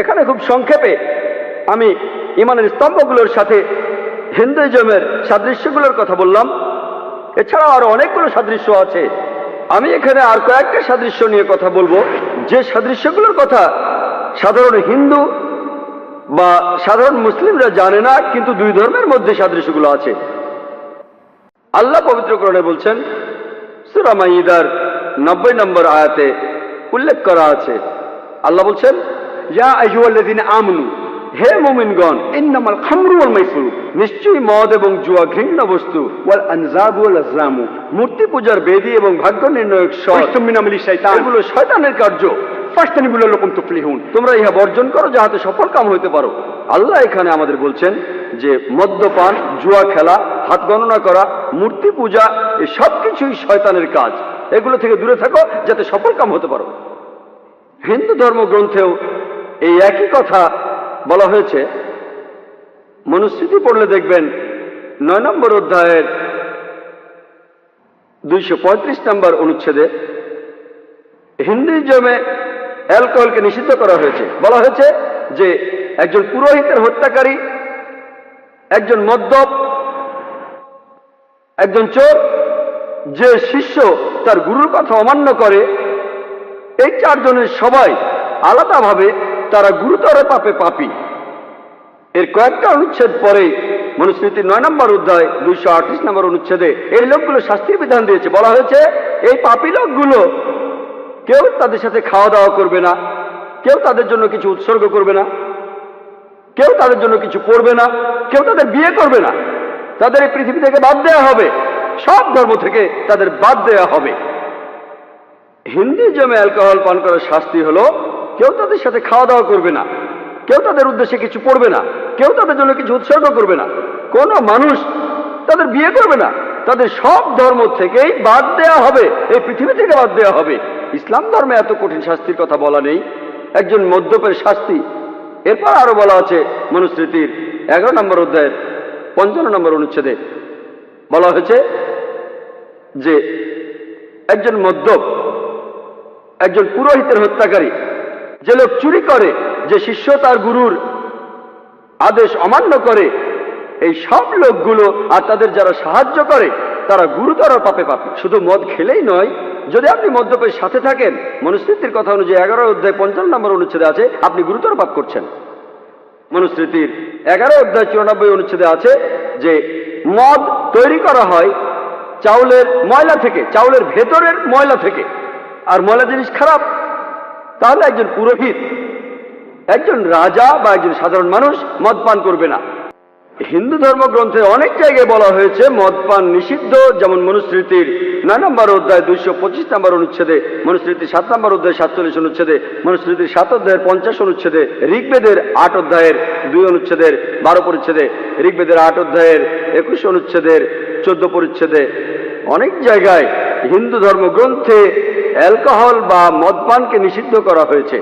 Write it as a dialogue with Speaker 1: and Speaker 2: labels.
Speaker 1: এখানে খুব সংক্ষেপে আমি ইমানের স্তম্ভগুলোর সাথে হিন্দুইজমের সাদৃশ্যগুলোর কথা বললাম। এছাড়াও আরও অনেকগুলো সাদৃশ্য আছে। আমি এখানে আর কয়েকটা সাদৃশ্য নিয়ে কথা বলব। যে সাদৃশ্যগুলোর কথা সাধারণ হিন্দু বা সাধারণ মুসলিমরা জানে না, কিন্তু দুই ধর্মের মধ্যে সাদৃশ্যগুলো আছে। আল্লাহ পবিত্রকরণে বলছেন সুরামা ইদার নব্বই নম্বর আয়াতে উল্লেখ করা আছে। আল্লাহ বলছেন
Speaker 2: ইয়া আমানু
Speaker 1: হে মুমিনগণ
Speaker 2: ইন্নামাল খামরু ওয়াল মাইসিরু।
Speaker 1: নিশ্চয়ই মদ এবং জুয়া ঘৃণ্য বস্তু
Speaker 2: ওয়াল আনজাবু ওয়াল আজলামু।
Speaker 1: মূর্তি পূজার বেদী এবং ভাগ্য নির্ণয়ক এগুলো শয়তানের কার্য।
Speaker 2: ফাশতানিবু লাকুম তুফলিহুন।
Speaker 1: তোমরা ইহা বর্জন করো যাহাতে সফল কাম হইতে পারো। আল্লাহ এখানে আমাদের বলছেন যে মদ্যপান জুয়া খেলা হাত গণনা করা মূর্তি পূজা এই সব কিছুই শয়তানের কাজ। এগুলো থেকে দূরে থাকো যাতে সফল কাম হতে পারো। হিন্দু ধর্মগ্রন্থেও এই একই কথা বলা হয়েছে। মনুস্মৃতি পড়লে দেখবেন নয় নম্বর অধ্যায়ের দুইশো পঁয়ত্রিশ নম্বর অনুচ্ছেদে হিন্দুইজমে অ্যালকোহলকে নিষিদ্ধ করা হয়েছে। বলা হয়েছে যে একজন পুরোহিতের হত্যাকারী, একজন মদ্যপ, একজন চোর, যে শিষ্য তার গুরুর কথা অমান্য করে, এই চারজনের সবাই আলাদাভাবে তারা গুরুতর পাপে পাপী। এর কয়েকটা অনুচ্ছেদ পরেই মনুস্মৃতির নয় নম্বর অধ্যায় দুইশো আটত্রিশ নম্বর অনুচ্ছেদে এই লোকগুলো শাস্তির বিধান দিয়েছে। বলা হয়েছে, এই পাপী লোকগুলো কেউ তাদের সাথে খাওয়া দাওয়া করবে না, কেউ তাদের জন্য কিছু উৎসর্গ করবে না, কেউ তাদের জন্য কিছু করবে না, কেউ তাদের বিয়ে করবে না। তাদের এই পৃথিবী থেকে বাদ দেওয়া হবে, সব ধর্ম থেকে তাদের বাদ দেওয়া হবে। হিন্দুজমে অ্যালকোহল পান করার শাস্তি হলো কেউ তাদের সাথে খাওয়া দাওয়া করবে না। কেউ তাদের উদ্দেশ্যে কিছু পড়বে না। কেউ তাদের জন্য কিছু উৎসর্গ করবে না। কোনো মানুষ তাদের বিয়ে করবে না। তাদের সব ধর্ম থেকেই বাদ দেওয়া হবে। এই পৃথিবী থেকে বাদ দেওয়া হবে। ইসলাম ধর্মে এত কঠিন শাস্তির কথা বলা নেই। একজন মদ্যপের শাস্তি। এরপর আরও বলা আছে মনুস্মৃতির এগারো নম্বর অধ্যায়ের পঞ্চান্ন নম্বর অনুচ্ছেদে। বলা হয়েছে যে একজন মদ্যপ, একজন পুরোহিতের হত্যাকারী যে লোক চুরি করে, যে শিষ্য তার গুরুর আদেশ অমান্য করে, এই সব লোকগুলো আর তাদের যারা সাহায্য করে, তারা গুরুতর পাপে পাপে। শুধু মদ খেলেই নয়, যদি আপনি মদ্যপের সাথে থাকেন, মনুস্মৃতির কথা অনুযায়ী এগারো অধ্যায় পঞ্চান্ন নম্বর অনুচ্ছেদে আছে, আপনি গুরুতর পাপ করছেন। মনুস্মৃতির এগারো অধ্যায় চুরানব্বই অনুচ্ছেদে আছে যে, মদ তৈরি করা হয় চাউলের ময়লা থেকে, চাউলের ভেতরের ময়লা থেকে। আর ময়লা জিনিস খারাপ তাহলে একজন পুরোহিত, একজন রাজা বা একজন সাধারণ মানুষ মদ পান করবে না। হিন্দু ধর্মগ্রন্থে অনেক জায়গায় বলা হয়েছে, মদ পান নিষিদ্ধ, যেমন মনুস্মৃতির নয় নম্বর অধ্যায় দুইশো পঁচিশ নম্বর অনুচ্ছেদে, মনুস্মৃতির সাত নম্বর অধ্যায় সাতচল্লিশ অনুচ্ছেদে, মনুস্মৃতির সাত অধ্যায়ের পঞ্চাশ অনুচ্ছেদে, ঋগ্বেদের আট অধ্যায়ের দুই অনুচ্ছেদের বারো পরিচ্ছেদে, ঋগ্বেদের আট অধ্যায়ের একুশ অনুচ্ছেদের চোদ্দ পরিচ্ছেদে। অনেক জায়গায় হিন্দু ধর্মগ্রন্থে অ্যালকোহল বা মদপানকে নিষিদ্ধ করা হয়েছে।